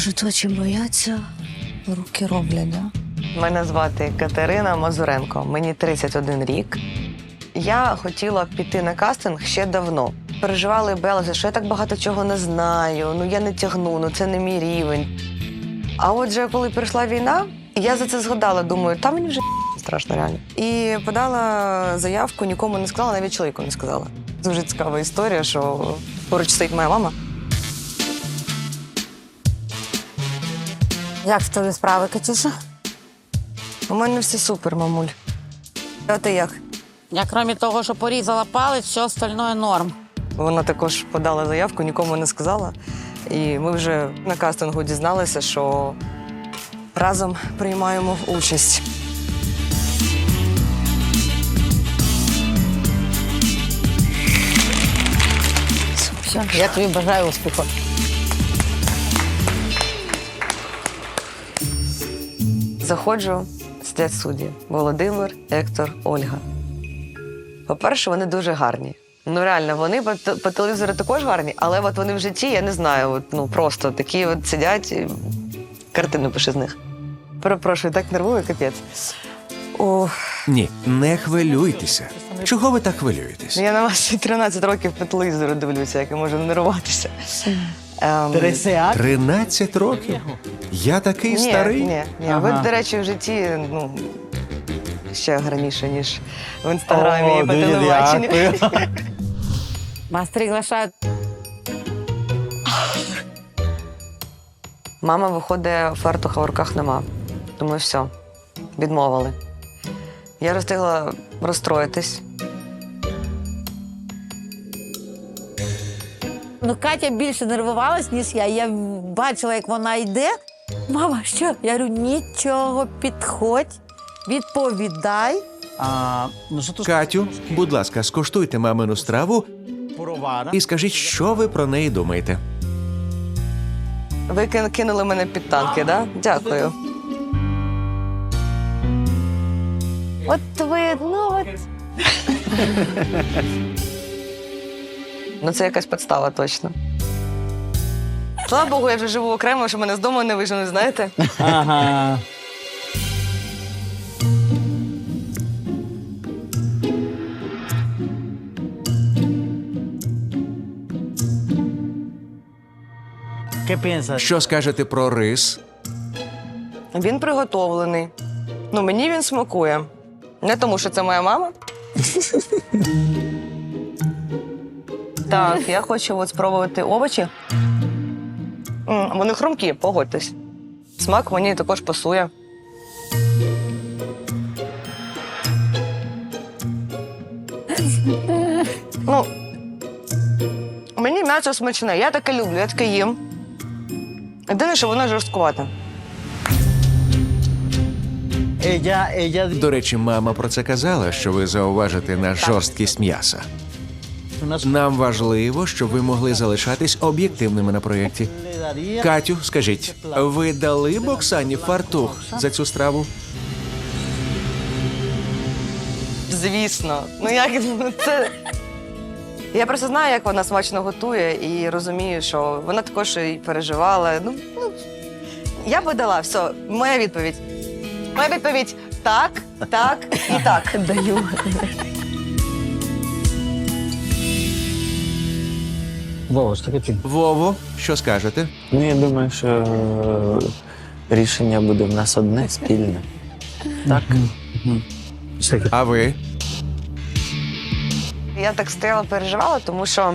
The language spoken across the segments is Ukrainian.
Кажуть, очі бояться, руки роблять? Мене звати Катерина Мазуренко, мені 31 рік. Я хотіла піти на кастинг ще давно. Переживала і боялася, що я так багато чого не знаю, ну я не тягну, ну це не мій рівень. А отже, коли прийшла війна, я за це згадала, думаю, та мені вже страшно реально. І подала заявку, нікому не сказала, навіть чоловіку не сказала. Дуже цікава історія, що поруч стоїть моя мама. Як в тобі справи, Катюша? У мене все супер, мамуль. А ти як? Я крім того, що порізала палець, все остальное норм. Вона також подала заявку, нікому не сказала. І ми вже на кастингу дізналися, що разом приймаємо участь. Я тобі бажаю успіху. Заходжу, сидять судді Володимир, Ектор, Ольга. По-перше, вони дуже гарні. Ну реально, вони по, по телевізору також гарні, але от вони в житті, я не знаю, от, ну просто такі от сидять, і картину пише з них. Перепрошую, так нервую, капець. Ох. Ні, не хвилюйтеся. Чого ви так хвилюєтесь? Я на вас ще 13 років по телевізору дивлюся, як я можу нервуватися. Ем, 13 років? Я такий ні, старий? Ні, ні. Ви, до речі, в житті ну, ще раніше, ніж в інстаграмі і по телебаченню. Вас приглашають. Мама виходить, фартуха в руках нема. Думаю, все, відмовили. Я розстигла розстроїтись. Ну, Катя більше нервувалась, ніж я. Я бачила, як вона йде. Мама, що? Я говорю, нічого, підходь, відповідай. Ah, nosotros Катю, будь ласка, скуштуйте мамину страву і скажіть, що ви про неї думаєте. Ви кин- кинули мене під танки, да? Дякую. От ви, ну от. ну, це якась підстава точно. Слава Богу, я вже живу окремо, що мене з дому не виженуть, знаєте? Ajá. ¿Qué piensas? Що скажете про рис? Він приготовлений. Ну, мені він смакує. Не тому, що це моя мама. Так, я хочу от спробувати овочі. М, Вони хрумкі, погодьтесь. Смак мені також пасує. ну, мені м'ясо смачне, я таке люблю, я таке їм. Єдине, що воно жорсткувате. Ella, ella До речі, мама про це казала, що ви зауважите на жорсткість м'яса. Нам важливо, щоб ви могли залишатись об'єктивними на проєкті. Катю, скажіть, ви дали б Оксані фартух за цю страву? Звісно. Ну як це. Я просто знаю, як вона смачно готує, і розумію, що вона також і переживала. Ну, ну я би дала все. Моя відповідь. Моя відповідь так, так і так. Даю. Вова, що таке? Вово, що скажете? Ну, я думаю, що е, рішення буде в нас одне спільне. Так? А ви? Я так стояла, переживала, тому що м,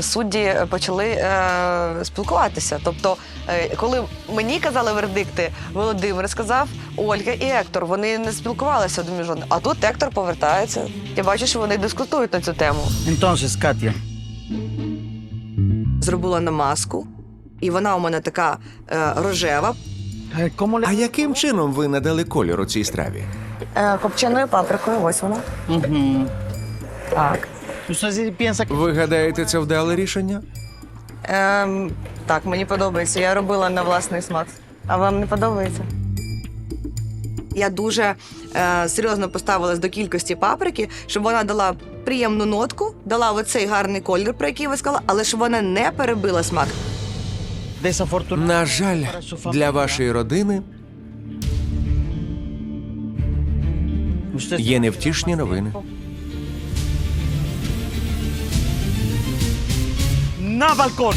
судді почали е, спілкуватися. Тобто, е, коли мені казали вердикти, Володимир сказав, Ольга і Ектор, вони не спілкувалися один між одним. А тут Ектор повертається. Я бачу, що вони дискутують на цю тему. Entonces, Katia, Зробила намазку, і вона у мене така е, рожева. eh, А яким чином ви надали кольору цій страві? Е, копченою паприкою, ось вона. Ujú. Так. ¿Usted sí piensa que Ви гадаєте, це вдале рішення? Ем, так, мені подобається. Я робила на власний смак. А вам не подобається? Я дуже е, серйозно поставилась до кількості паприки, щоб вона дала приємну нотку, дала оцей гарний колір, про який ви сказали, але щоб вона не перебила смак. На жаль, для вашої родини є невтішні новини. na balcón.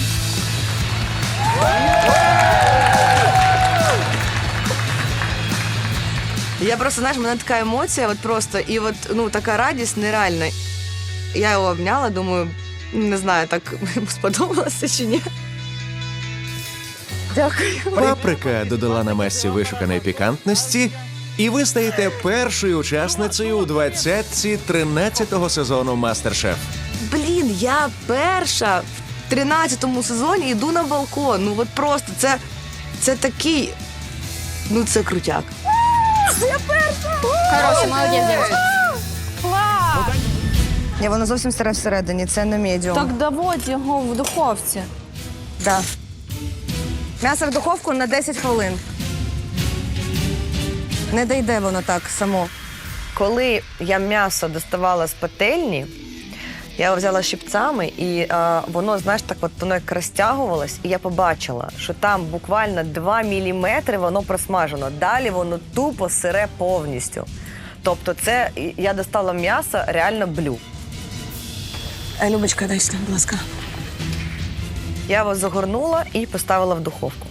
Я просто, знаєш, в мене така емоція, от просто, і от ну така радість нереальна. Я його обняла, думаю, не знаю, так йому сподобалося чи ні. Дякую. Паприка додала на масці вишуканої пікантності, і ви стаєте першою учасницею у двадцятці 13-го сезону Мастер-Шеф. Блін, я перша в 13-му сезоні йду на балкон. Ну от просто це, це такий. Ну це крутяк. Хороший, молодец, девочка. Я воно зовсім старе всередині, це не медіум. Так доводь його в духовці. Да. М'ясо в духовку на 10 хвилин. Не дійде воно так само. Коли я м'ясо доставала з пательні, я його взяла щипцями, і е, воно, знаєш, так от воно як розтягувалось, і я побачила, що там буквально 2 міліметри воно просмажено. Далі воно тупо сире повністю. Тобто, це я достала м'ясо реально блю. Е, Любочка, дай сюди, будь ласка. Я його загорнула і поставила в духовку.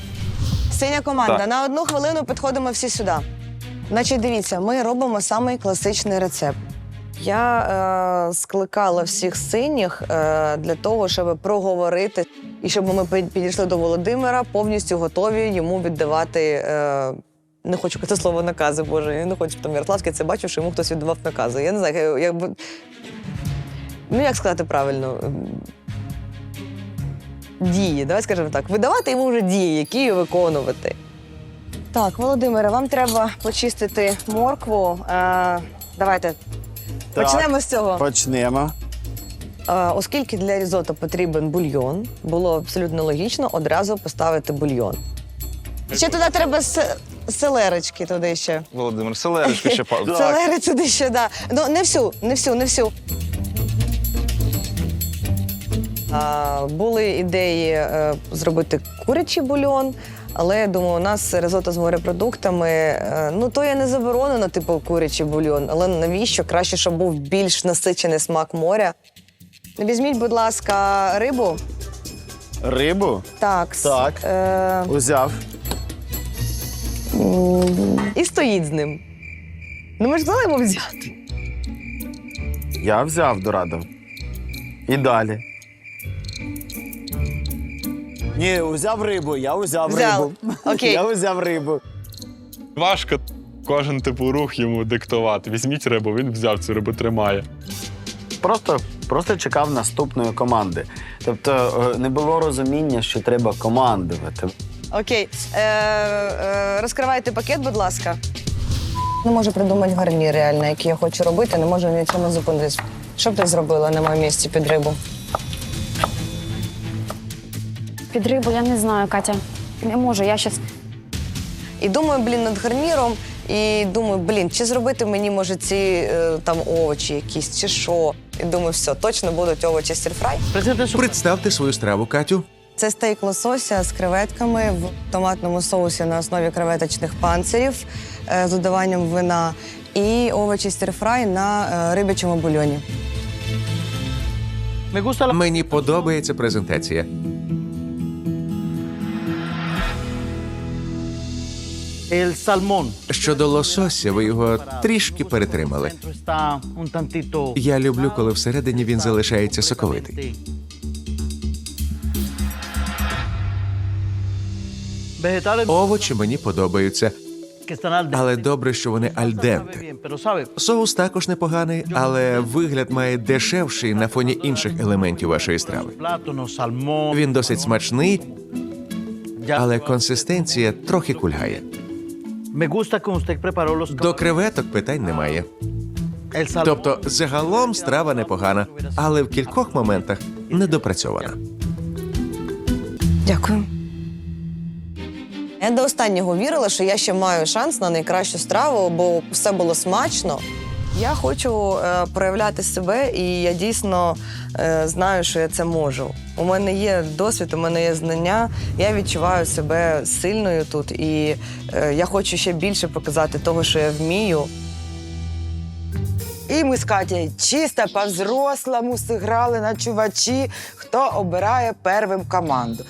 Синя команда. На одну хвилину підходимо всі сюди. Значить, дивіться, ми робимо самий класичний рецепт. Я е, скликала всіх синіх е, для того, щоб проговорити і щоб ми підійшли до Володимира, повністю готові йому віддавати. Е, не хочу казати слово накази, боже, я не хочу, щоб там Ярославський це бачив, що йому хтось віддавав накази. Я не знаю, як, як би- ну як сказати правильно дії. Давай скажемо так, видавати йому вже дії, які виконувати. Так, Володимире, вам треба почистити моркву. Е, давайте Так. почнемо з цього. Почнемо. Е, оскільки для різото потрібен бульйон, було абсолютно логічно одразу поставити бульйон. Ще туди треба с- селерочки туди ще. Володимир, селерочку ще па- Селери туди ще, да. Ну, не всю, не всю, не всю. Були ідеї е, зробити курячий бульйон, але я думаю, у нас ризотто з морепродуктами. е, ну, то є не заборонено, типу, курячий бульйон, але навіщо? Краще, щоб був більш насичений смак моря. Візьміть, будь ласка, рибу. Рибу Так. Так. Е, узяв. і стоїть з ним. Ну, ми ж дали йому взяти. Я взяв Дорадо. І далі. Ні, узяв рибу, я узяв Взяв. рибу. Окей. Я узяв рибу. Важко кожен типу рух йому диктувати. Візьміть рибу, він взяв цю рибу, тримає. Просто, просто чекав наступної команди. Тобто е, не було розуміння, що треба командувати. Окей. Е, е, розкривайте пакет, будь ласка. Не можу придумати гарнір реально, який я хочу робити, не можу ні на цьому зупинитись. Що б ти зробила на моєму місці під рибу? Під рибу, я не знаю, Катя. Не можу, я щас. І думаю, блін, над гарніром, і думаю, блін, чи зробити мені, може, ці е, там овочі якісь, чи що. І думаю, все, точно будуть овочі сірфрай. Представте свою страву, Катю. Це стейк лосося з креветками в томатному соусі на основі креветочних панцирів е, з додаванням вина і овочі стірфрай на е, рибячому бульйоні. Мені подобається презентація. Щодо лосося, ви його трішки перетримали. Я люблю, коли всередині він залишається соковитий. Овочі мені подобаються, але добре, що вони альденте. Соус також непоганий, але вигляд має дешевший на фоні інших елементів вашої страви. Він досить смачний, але консистенція трохи кульгає. До креветок питань немає. Тобто, загалом страва непогана, але в кількох моментах недопрацьована. Дякую. Я до останнього вірила, що я ще маю шанс на найкращу страву, бо все було смачно. Я хочу е, проявляти себе, і я дійсно е, знаю, що я це можу. У мене є досвід, у мене є знання. Я відчуваю себе сильною тут, і е, я хочу ще більше показати того, що я вмію. І ми з Катєю чисто по-взрослому зіграли на чувачі, хто обирає первим команду.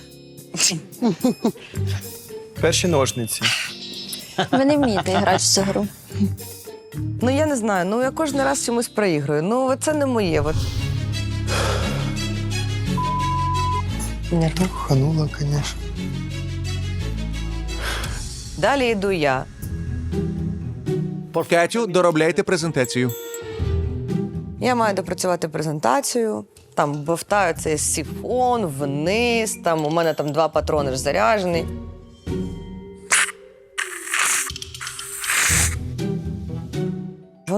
Перші ножниці. Ви не вмієте грати в цю гру. Ну я не знаю. Ну я кожен раз чомусь проігрую. Ну це не моє. От. Ханула, звісно. Далі йду я. Катю, доробляйте презентацію. Я маю допрацювати презентацію. Там бовтаю цей сифон вниз. Там у мене там два патрони ж заряджені.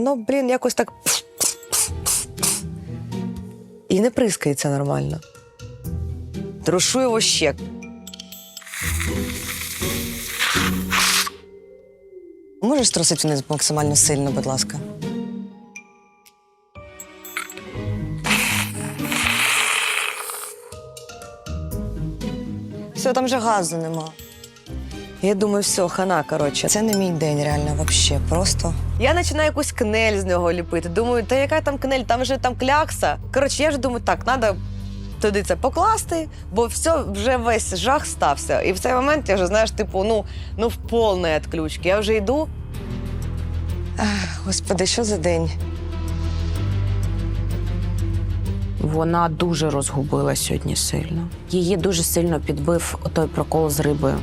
Воно, блін, якось так. І не прискається нормально. Трушу його ще. Можеш трусити вниз максимально сильно, будь ласка. Все, там же газу нема. Я думаю, все, хана, коротше. Це не мій день, реально, вообще. Просто. Я починаю якусь кнель з нього ліпити. Думаю, та яка там кнель, там же там клякса. Коротше, я ж думаю, так, треба туди це покласти, бо все, вже весь жах стався. І в цей момент я вже, знаєш, типу, ну, ну в повне відключки. Я вже йду. Ах, господи, що за день? Вона дуже розгубила сьогодні сильно. Її дуже сильно підбив той прокол з рибою.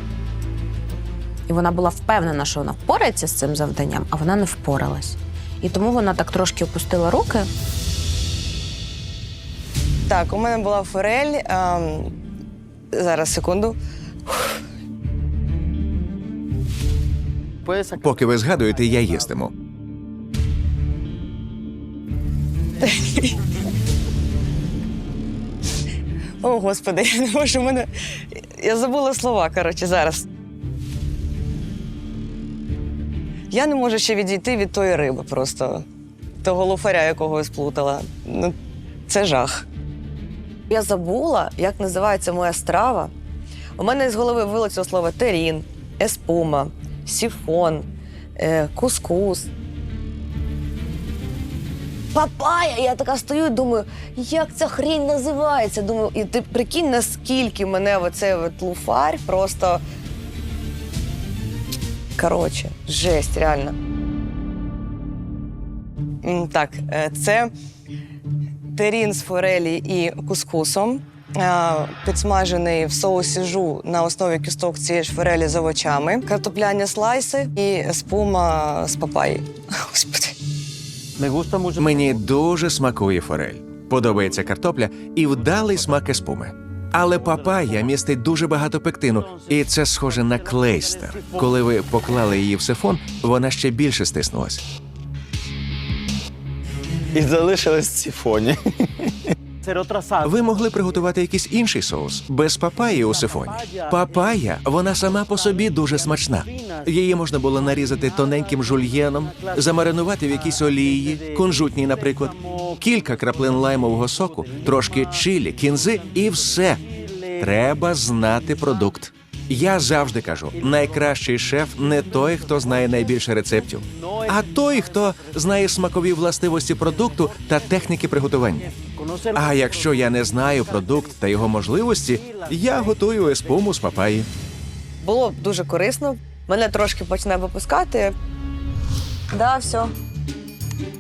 І вона була впевнена, що вона впорається з цим завданням, а вона не впоралась. І тому вона так трошки опустила руки. Так, у мене була форель. ем, зараз, секунду. Поки ви згадуєте, я їстиму. О, господи, я не можу. Мене. Я забула слова, коротше, зараз. Я не можу ще відійти від тої риби просто. Того луфаря, якого я сплутала. Ну, це жах. Я забула, як називається моя страва. У мене з голови вилетіло слово терін, еспума, сіфон, е, кускус. Папая! Я така стою і думаю, як ця хрінь називається? Думаю, і ти прикинь, наскільки мене оцей от луфарь просто. Коротше, жесть, реально. Так, е, це терін з форелі і кускусом, підсмажений в соусі жу на основі кісток цієї ж форелі з овочами, картопляні слайси і спума з папаї. Господи. Мені дуже смакує форель. Подобається картопля і вдалий смак еспуми. Але папая містить дуже багато пектину, і це схоже на клейстер. Коли ви поклали її в сифон, вона ще більше стиснулась. І сифоні. Hacer otra. Ви могли приготувати якийсь інший соус без папаї у сифоні. Папая, вона сама по собі дуже смачна. Її можна було нарізати тоненьким жульєном, замаринувати в якійсь олії, кунжутній, наприклад, кілька краплин лаймового соку, трошки чилі, кінзи і все. Треба знати продукт. Я завжди кажу: найкращий шеф не той, хто знає найбільше рецептів, а той, хто знає смакові властивості продукту та техніки приготування. А якщо я не знаю продукт та його можливості, я готую еспуму з папаї. Було дуже корисно. Мене трошки почне випускати. Да, все.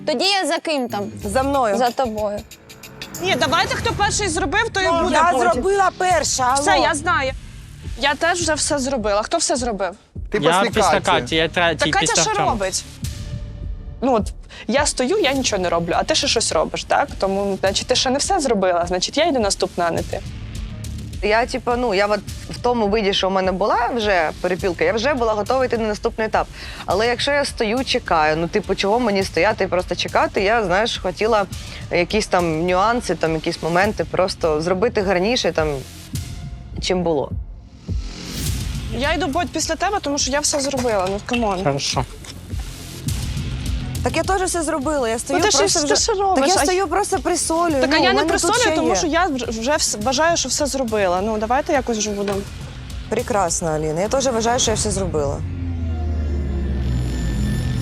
Тоді я за ким там? За мною. За тобою. Ні, давайте хто перший зробив, то і буде Я потім. зробила перша. Алло. Все, я знаю. Я теж вже все зробила. Хто все зробив? Ти Я після після Каті. Я третій Так Катя після що Артема. робить? Ну от я стою, я нічого не роблю, а ти ще щось робиш, так? Тому, значить, ти ще не все зробила, значить, я йду наступна, а не ти. Я, типу, ну, я от в тому виді, що в мене була вже перепілка, я вже була готова йти на наступний етап. Але якщо я стою, чекаю, ну, типу, чого мені стояти і просто чекати, я, знаєш, хотіла якісь там нюанси, там, якісь моменти просто зробити гарніше, там, чим було. Я йду Бодь, після тебе, тому що я все зробила. Ну камон. Хорошо. Так я теж все зробила. Я стою Ну, ти ж- просто ти вже... ж робиш, Так я а- стою просто присолюю. Так а ну, я не мене тут ще присолюю, тому є. що я вже- вже вс- вважаю, що все зробила. Ну давайте якось вже будемо. Прекрасно, Аліна. Я теж вважаю, що я все зробила.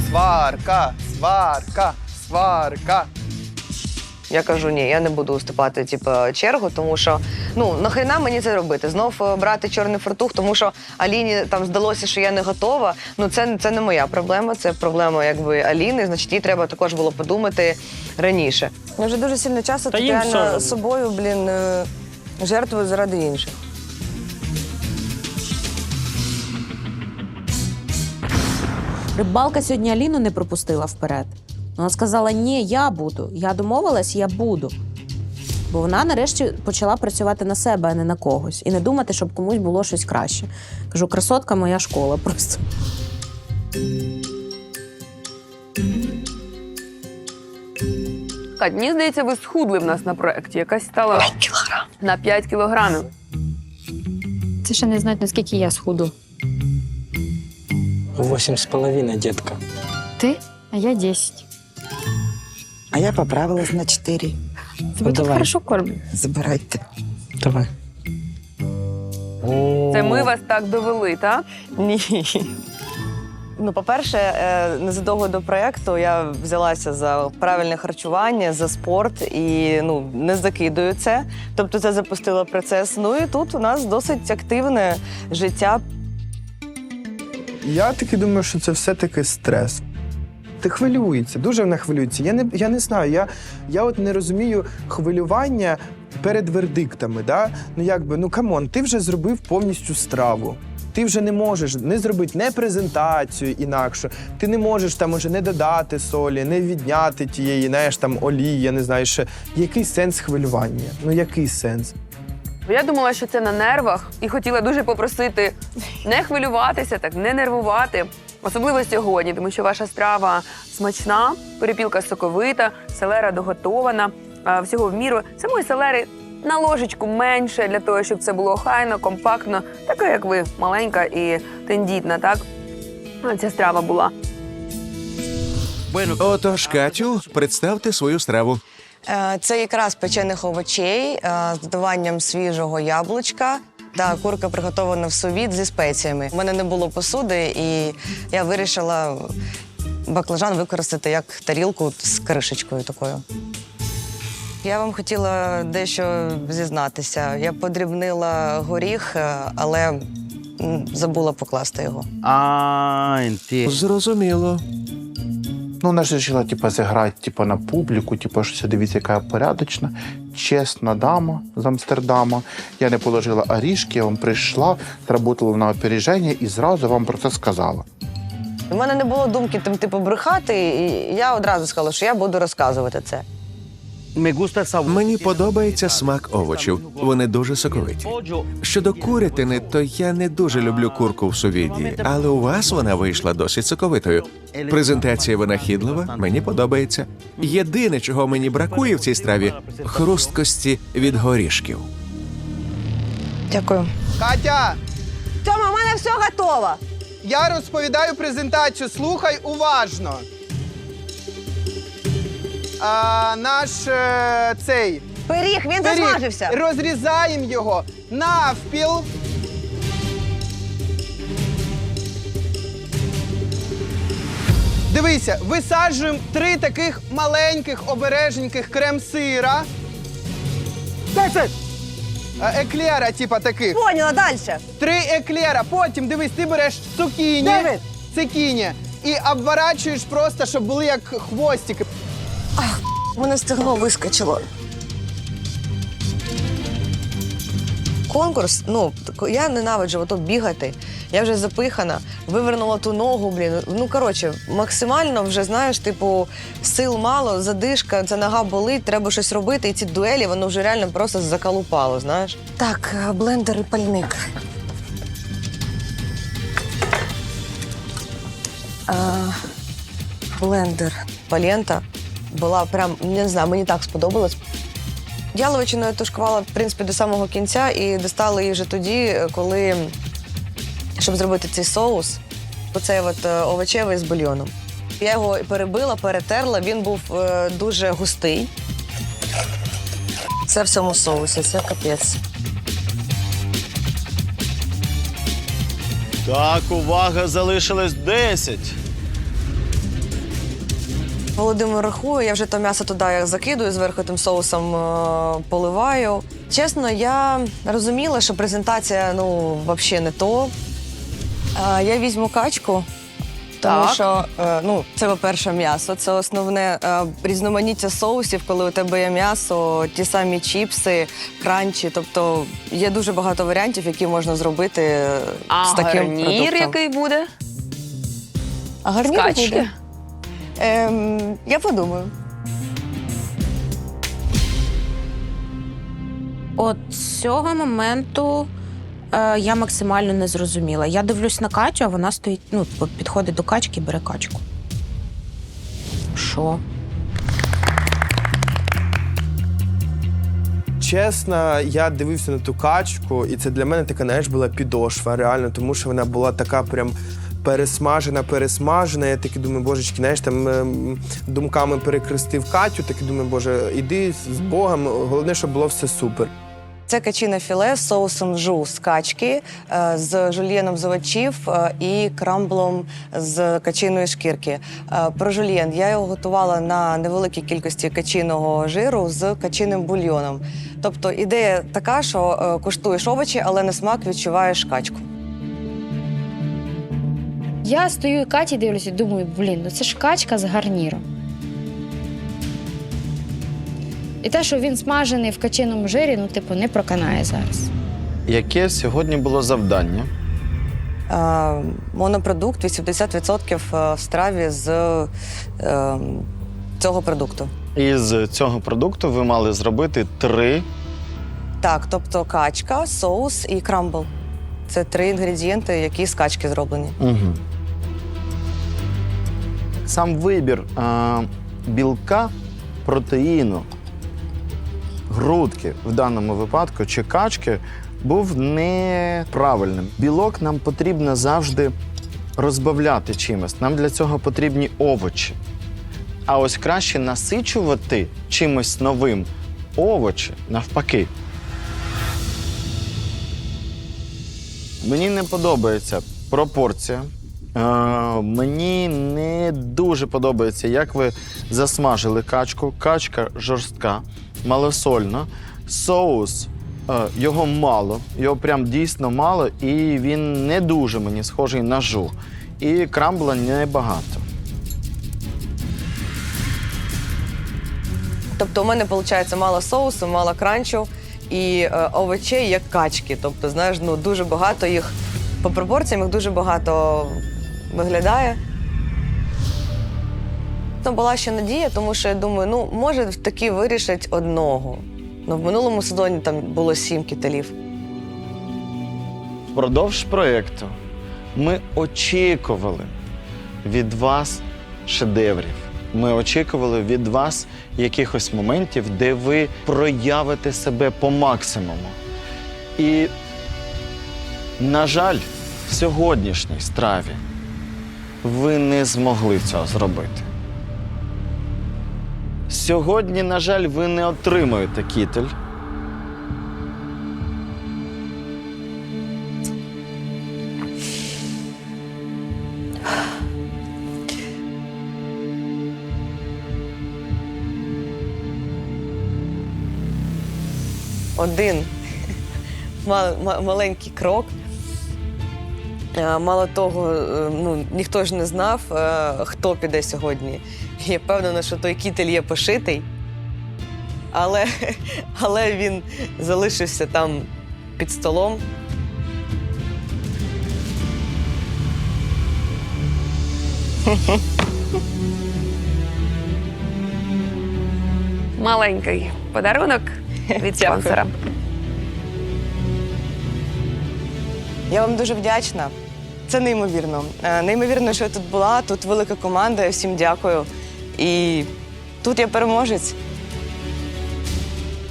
Сварка, сварка, сварка. Я кажу, ні, я не буду уступати типу, чергу, тому що ну нахрена мені це робити? Знов е, брати чорний фартух, тому що Аліні там здалося, що я не готова. Ну це, це не моя проблема, це проблема якби Аліни. Значить, їй треба також було подумати раніше. Я вже дуже сильно часу Та тут реально собою, блін, е, жертвую заради інших. Рибалка сьогодні Аліну не пропустила вперед. Вона сказала: ні, я буду. Я домовилась, я буду. Бо вона нарешті почала працювати на себе, а не на когось, і не думати, щоб комусь було щось краще. Кажу, красотка моя школа просто. Кать, мені здається, ви схудли в нас на проєкті. Якась стала 5 кілограм. на 5 кілограмів. Це ще не знають, наскільки я схуду. Восемь с половиной, детка. Ти? А я 10. А я поправилась на 4. Тебе тут давай. хорошо кормлять. Забирайте. Давай. Це ми вас так довели, так? Ні. Ну, по-перше, е, незадовго до проєкту я взялася за правильне харчування, за спорт і ну не закидую це. Тобто це запустило процес. Ну і тут у нас досить активне життя. Я таки думаю, що це все-таки стрес. Ти хвилюється, дуже вона хвилюється. Я не, я не знаю. Я, я от не розумію хвилювання перед вердиктами. Да? Ну якби, ну камон, ти вже зробив повністю страву. Ти вже не можеш не зробити не презентацію інакше. Ти не можеш там уже не додати солі, не відняти тієї, знаєш, там олії, я не знаю, ще. Який сенс хвилювання? Ну який сенс? Я думала, що це на нервах, і хотіла дуже попросити не хвилюватися, так не нервувати. Особливо сьогодні, тому що ваша страва смачна, перепілка соковита, селера доготована, всього в міру. Самої селери на ложечку менше для того, щоб це було хайно, компактно, така як ви, маленька і тендітна, так? Ця страва була. Отож, Катю, представте свою страву. Е, Це якраз печених овочей е, з додаванням свіжого яблучка. Та курка приготована в сувід зі спеціями. У мене не було посуди, і я вирішила баклажан використати як тарілку з кришечкою такою. Я вам хотіла дещо зізнатися. Я подрібнила горіх, е, але забула покласти його. А, інти. Зрозуміло. Ну, вона ж вирішила, типу, зіграти типу, на публіку, типу, що дивіться, яка порядочна, чесна дама з Амстердама. Я не положила орішки, я вам прийшла, зробила на опереження і зразу вам про це сказала. У мене не було думки там, типу, брехати, і я одразу сказала, що я буду розказувати це. Мені подобається смак овочів. Вони дуже соковиті. Щодо курятини, то я не дуже люблю курку в сувіді, але у вас вона вийшла досить соковитою. Презентація винахідлива, мені подобається. Єдине, чого мені бракує в цій страві хрусткості від горішків. Дякую. Катя, Тьома, у мене все готово. я розповідаю презентацію. Слухай уважно. А, наш е, цей Пиріг, він пиріг. засмажився. Розрізаємо його навпіл. Дивися, висаджуємо три таких маленьких обережненьких крем-сира. Е, Еклера, типа таких. Поняла, далі. Три еклера. Потім дивись, ти береш цукіні, цукіні і обворачуєш просто, щоб були як хвостики. Мене стегно вискочило. Конкурс, ну, я ненавиджу ото бігати. Я вже запихана, вивернула ту ногу, блін. Ну, коротше, максимально вже, знаєш, типу, сил мало, задишка, ця нога болить, треба щось робити. І ці дуелі, воно вже реально просто закалупало, знаєш. Так, блендер і пальник. А, блендер. Палента була прям, не знаю, мені так сподобалось. Я тушкувала, в принципі, до самого кінця і достала її вже тоді, коли, щоб зробити цей соус, оцей от е, овочевий з бульйоном. Я його перебила, перетерла. Він був е, дуже густий. Це в цьому соусі, це капець. Так, увага, залишилось 10. Володимир рахує, я вже то м'ясо туди як закидую, зверху тим соусом е, поливаю. Чесно, я розуміла, що презентація ну, взагалі не то. Е, я візьму качку, тому Так. що е, ну, це, по-перше, м'ясо. Це основне е, різноманіття соусів, коли у тебе є м'ясо, ті самі чіпси, кранчі. Тобто є дуже багато варіантів, які можна зробити е, А з таким гарнір продуктом. який буде? А гарнір Скачки? буде? Ем, я подумаю. От з цього моменту е, я максимально не зрозуміла. Я дивлюсь на Катю, а вона стоїть, ну, підходить до качки і бере качку. Що? Чесно, я дивився на ту качку, і це для мене така, знаєш, була підошва, реально, тому що вона була така прям. Пересмажена, пересмажена. Я таки думаю, божечки, знаєш, там ем, думками перекрестив Катю, таки думаю, боже, іди з Богом. Головне, щоб було все супер. Це качине філе з соусом жу з качки, е, з жульєном з овочів е, і крамблом з качиної шкірки. Е, Про жульєн я його готувала на невеликій кількості качиного жиру з качиним бульйоном. Тобто ідея така, що е, куштуєш овочі, але на смак відчуваєш качку. Я стою і Каті дивлюся і думаю, блін, ну це ж качка з гарніром. І те, що він смажений в качиному жирі, ну, типу, не проканає зараз. Яке сьогодні було завдання? Е, Монопродукт 80% в страві з е, цього продукту. Із цього продукту ви мали зробити три. Так, тобто качка, соус і крамбл. Це три інгредієнти, які з качки зроблені. Угу. Сам вибір а, білка, протеїну, грудки в даному випадку чи качки був неправильним. Білок нам потрібно завжди розбавляти чимось. Нам для цього потрібні овочі. А ось краще насичувати чимось новим овочі навпаки. Мені не подобається пропорція. Е, мені не дуже подобається, як ви засмажили качку. Качка жорстка, малосольна. Соус е, його мало, його прям дійсно мало, і він не дуже мені схожий на жу. І крамбла небагато. Тобто, у мене виходить мало соусу, мало кранчу і е, овочей як качки. Тобто, знаєш, ну дуже багато їх по пропорціям їх дуже багато виглядає. Ну, була ще надія, тому що я думаю, ну може таки вирішить одного. Ну, в минулому сезоні там було сім кітелів. Впродовж проєкту ми очікували від вас шедеврів. Ми очікували від вас якихось моментів, де ви проявите себе по максимуму. І, на жаль, в сьогоднішній страві ви не змогли цього зробити. Сьогодні, на жаль, ви не отримуєте кітель. один ма- ма- маленький крок. Е, Мало того, е, ну, ніхто ж не знав, е, хто піде сьогодні. Я впевнена, що той кітель є пошитий, але, але він залишився там під столом. Маленький подарунок від спонсора. Я вам дуже вдячна. Це неймовірно. Е, Неймовірно, що я тут була. Тут велика команда. Я всім дякую. І тут я переможець.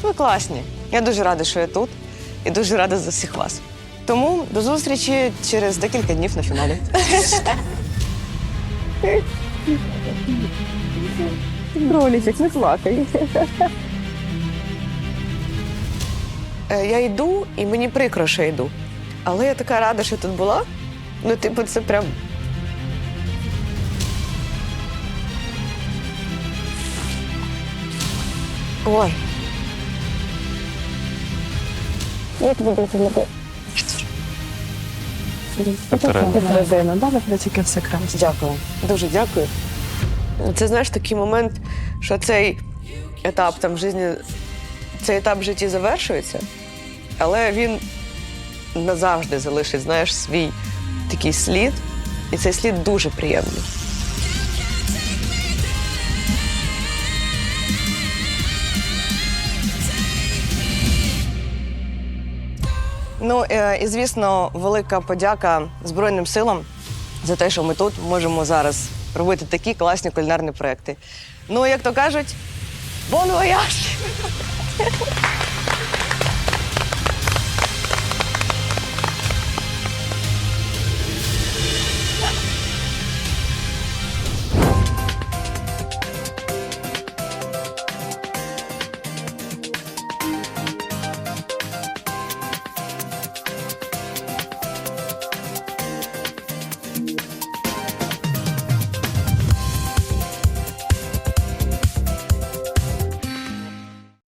Ви класні. Я дуже рада, що я тут, і дуже рада за всіх вас. Тому до зустрічі через декілька днів на фіналі. Бролічик, не плакай. Е, Я йду, і мені прикро, що йду. Але я така рада, що тут була. Ну, типу, це прям. Ой. Я тобі допомогу. Родина, да, на тільки все краще. Дякую. Дуже дякую. Це знаєш такий момент, що цей етап там в житті, цей етап в житті завершується, але він назавжди залишить, знаєш, свій такий слід. І цей слід дуже приємний. Ну е, і звісно, велика подяка Збройним силам за те, що ми тут можемо зараз робити такі класні кулінарні проекти. Ну, як то кажуть, бон вояж!